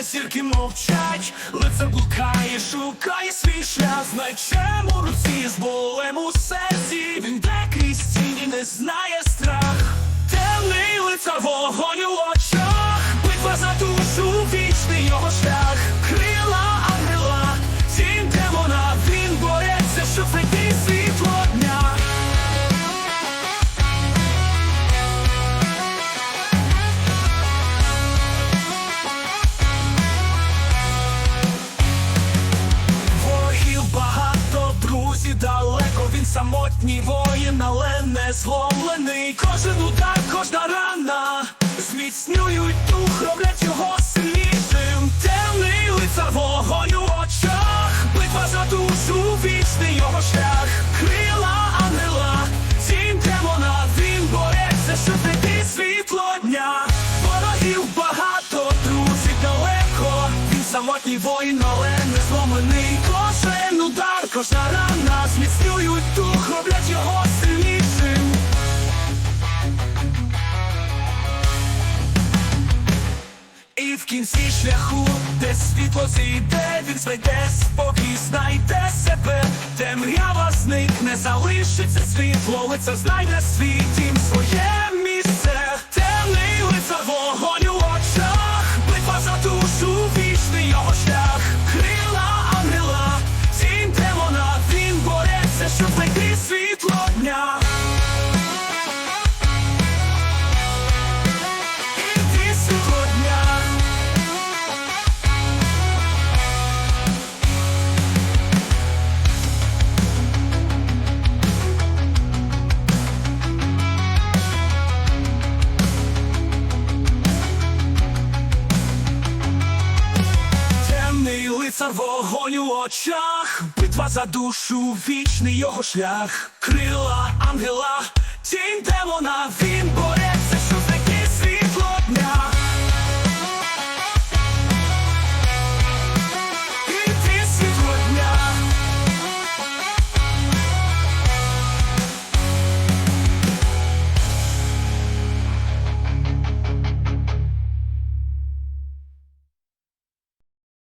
зірки мовчать, лице блукає, шукає свій шлях, знай чому руці з болем у серці, він де крізь тіні не знає самотній воїн, але не зломлений. Кожен удар, кожна рана зміцнюють дух, роблять його сильнішим. Темний лицар вогонь у очах, битва за душу, вічний його шлях, крила ангела, тінь демона, він бореться, щоб знайти світло дня. Ворогів багато, друзі далеко, він самотній воїн. Кожна рана зміцнюють дух, роблять його сильнішим. І в кінці шляху, де світло зійде, він знайде спокій, знайде себе, темрява зникне, залишиться світло, лицар знайде свій дім, своє Темний вогонь у очах, битва за душу, вічний його шлях, крила ангела, тінь демона, він